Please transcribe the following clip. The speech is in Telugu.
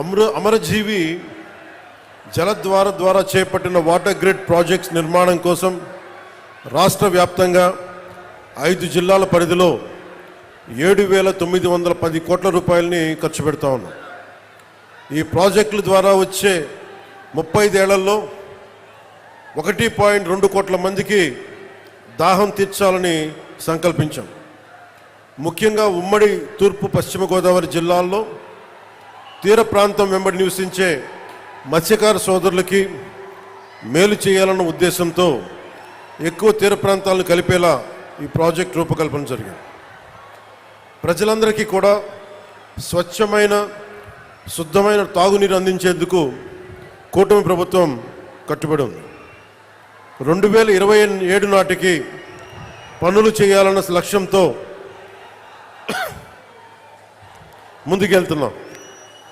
అమృ అమరజీవి జలద్వార ద్వారా చేపట్టిన వాటర్ గ్రిడ్ ప్రాజెక్ట్స్ నిర్మాణం కోసం రాష్ట్ర వ్యాప్తంగా ఐదు జిల్లాల పరిధిలో ఏడు వేల తొమ్మిది వందల పది కోట్ల రూపాయలని ఖర్చు పెడతా ఉన్నాం. ఈ ప్రాజెక్టుల ద్వారా వచ్చే ముప్పై ఐదేళ్ళలో ఒకటి పాయింట్ రెండు కోట్ల మందికి దాహం తీర్చాలని సంకల్పించాం. ముఖ్యంగా ఉమ్మడి తూర్పు పశ్చిమ గోదావరి జిల్లాల్లో తీర ప్రాంతం వెంబడి నివసించే మత్స్యకార సోదరులకి మేలు చేయాలన్న ఉద్దేశంతో ఎక్కువ తీర ప్రాంతాలను కలిపేలా ఈ ప్రాజెక్ట్ రూపకల్పన జరిగింది. ప్రజలందరికీ కూడా స్వచ్ఛమైన శుద్ధమైన తాగునీరు అందించేందుకు కూటమి ప్రభుత్వం కట్టుబడి ఉంది. రెండు వేల ఇరవై ఏడు నాటికి పనులు చేయాలన్న లక్ష్యంతో ముందుకెళ్తున్నాం.